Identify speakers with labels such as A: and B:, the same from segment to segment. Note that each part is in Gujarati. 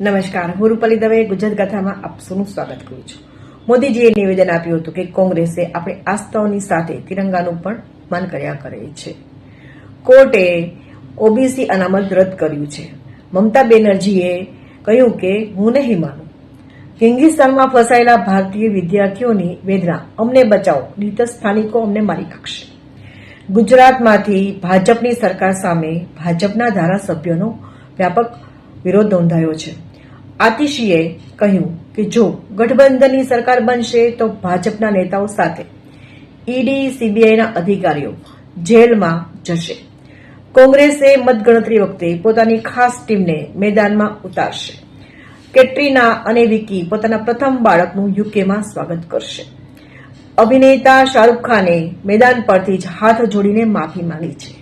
A: નમસ્કાર, હું રૂપાલી દવે, ગુજરાત ગાથામાં આપ સૌનું સ્વાગત કરું છું. મોદીજીએ નિવેદન આપ્યું હતું કે કોંગ્રેસે આપણી આસ્થાઓની સાથે તિરંગાનું પણ માન કર્યા કરે છે. કોર્ટે ઓબીસી અનામત રદ કર્યું છે. મમતા બેનર્જીએ કહ્યું કે, હું નહીં માનું. કિર્ગિસ્તાનમાં ફસાયેલા ભારતીય વિદ્યાર્થીઓની વેદના અમને બચાવો નહીં સ્થાનિકો અમને મારી નાખશે. ગુજરાતમાંથી ભાજપની સરકાર સામે ભાજપના ધારાસભ્યોનો વ્યાપક વિરોધ નોંધાયો છે. આતિશીએ કહ્યું કે જો ગઠબંધનની સરકાર બનશે તો ભાજપના નેતાઓ સાથે ઈડી, સીબીઆઈના અધિકારીઓ જેલમાં જશે. કોંગ્રેસે મતગણતરી વખતે પોતાની ખાસ ટીમને મેદાનમાં ઉતારશે. કેટરીના અને વિકી પોતાના પ્રથમ બાળકનું યુકેમાં સ્વાગત કરશે. અભિનેતા શાહરૂખ ખાને મેદાન પરથી જ હાથ જોડીને માફી માંગી છે.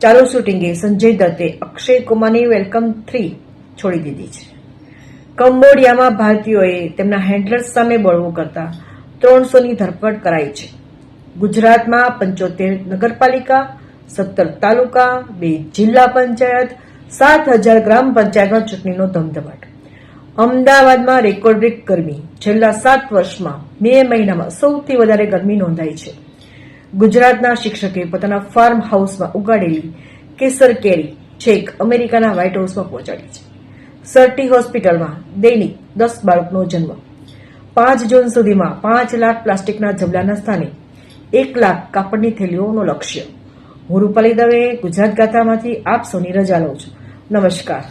A: ચાલુ શૂટિંગે સંજય દત્તે, અક્ષય કુમારની વેલકમ થ્રી છોડી દીધી છે. કંબોડિયામાં ભારતીયોએ તેમના હેન્ડલર્સ સામે બળવું કરતા ત્રણસોની ધરપકડ કરાઈ છે. ગુજરાતમાં પંચોતેર નગરપાલિકા, સત્તર તાલુકા, બે જિલ્લા પંચાયત, સાત હજાર ગ્રામ પંચાયતમાં ચૂંટણીનો ધમધમાટ. અમદાવાદમાં રેકોર્ડ બ્રેક ગરમી. છેલ્લા સાત વર્ષમાં મે મહિનામાં સૌથી વધારે ગરમી નોંધાઈ છે. ગુજરાતના શિક્ષકે પોતાના ફાર્મ હાઉસમાં ઉગાડેલી કેસર કેરી છેક અમેરિકાના વ્હાઇટ હાઉસમાં પહોંચાડી છે. સરટી હોસ્પિટલમાં દૈનિક દસ બાળકનો જન્મ. પાંચ જૂન સુધીમાં પાંચ લાખ પ્લાસ્ટિકના જબલાના સ્થાને એક લાખ કાપડની થેલીઓનો લક્ષ્ય. હું રૂપાલી દવે, ગુજરાત ગાથામાંથી આપ સૌની રજા લઉં છું. નમસ્કાર.